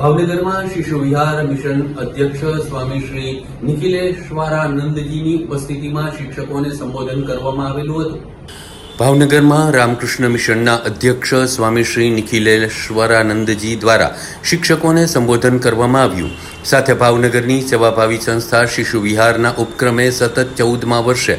ભાવનગરમાં શિશુ વિહાર મિશન અધ્યક્ષ સ્વામી શ્રી નિખિલેશ્વરાનંદજીની ઉપસ્થિતિમાં શિક્ષકોને સંબોધન કરવામાં આવેલું હતું. ભાવનગરમાં રામકૃષ્ણ મિશનના અધ્યક્ષ સ્વામી શ્રી નિખિલેશ્વરાનંદજી દ્વારા શિક્ષકોને સંબોધન કરવામાં આવ્યું. સાથે ભાવનગરની સેવાભાવી સંસ્થા શિશુ વિહારના ઉપક્રમે સતત ચૌદમા વર્ષે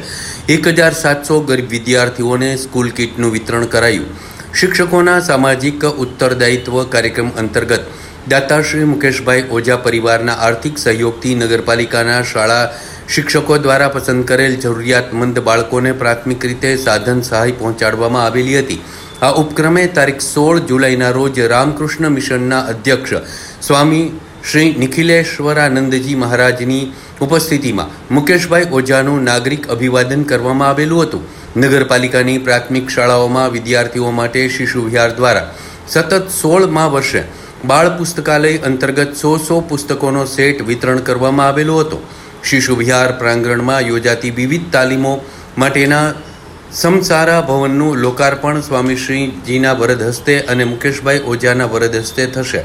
એક હજાર સાતસો ગરીબ વિદ્યાર્થીઓને સ્કૂલ કિટનું વિતરણ કરાયું. શિક્ષકોના સામાજિક ઉત્તરદાયિત્વ કાર્યક્રમ અંતર્ગત દાતાશ્રી મુકેશભાઈ ઓઝા પરિવારના આર્થિક સહયોગથી નગરપાલિકાના શાળા શિક્ષકો દ્વારા પસંદ કરેલ જરૂરિયાતમંદ બાળકોને પ્રાથમિક રીતે સાધન સહાય પહોંચાડવામાં આવેલી હતી. આ ઉપક્રમે તારીખ સોળ જુલાઈના રોજ રામકૃષ્ણ મિશનના અધ્યક્ષ સ્વામી શ્રી નિખિલેશ્વરાનંદજી મહારાજની ઉપસ્થિતિમાં મુકેશભાઈ ઓઝાનું નાગરિક અભિવાદન કરવામાં આવેલું હતું. નગરપાલિકાની પ્રાથમિક શાળાઓમાં વિદ્યાર્થીઓ માટે શિશુ વિહાર દ્વારા સતત સોળમા વર્ષે બાળ પુસ્તકાલય અંતર્ગત સો સો પુસ્તકોનો સેટ વિતરણ કરવામાં આવેલો હતો. શિશુ વિહાર પ્રાંગણમાં યોજાતી વિવિધ તાલીમો માટેના સમસારા ભવનનું લોકાર્પણ સ્વામીશ્રીજીના વરદ હસ્તે અને મુકેશભાઈ ઓઝાના વરદ હસ્તે થશે.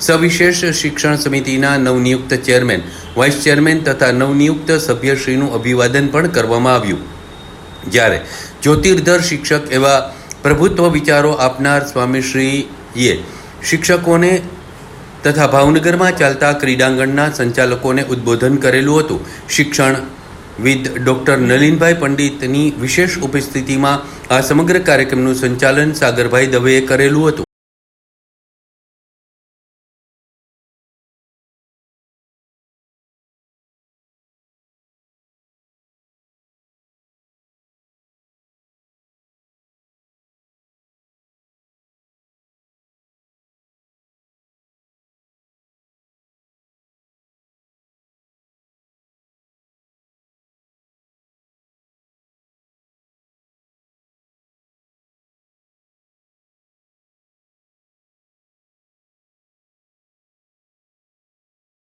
સવિશેષ શિક્ષણ સમિતિના નવનિયુક્ત ચેરમેન, વાઇસ ચેરમેન તથા નવનિયુક્ત સભ્યશ્રીનું અભિવાદન પણ કરવામાં આવ્યું. જ્યારે જ્યોતિર્ધર શિક્ષક એવા પ્રભુત્વ વિચારો આપનાર સ્વામીશ્રીએ શિક્ષકોને તથા ભાવનગરમાં ચાલતા ક્રીડાંગણના સંચાલકોને ઉદ્બોધન કરેલું હતું. શિક્ષણ વિદ ડૉક્ટર નલિનભાઈ પંડિતની વિશેષ ઉપસ્થિતિમાં આ સમગ્ર કાર્યક્રમનું સંચાલન સાગરભાઈ દવેએ કરેલું હતું.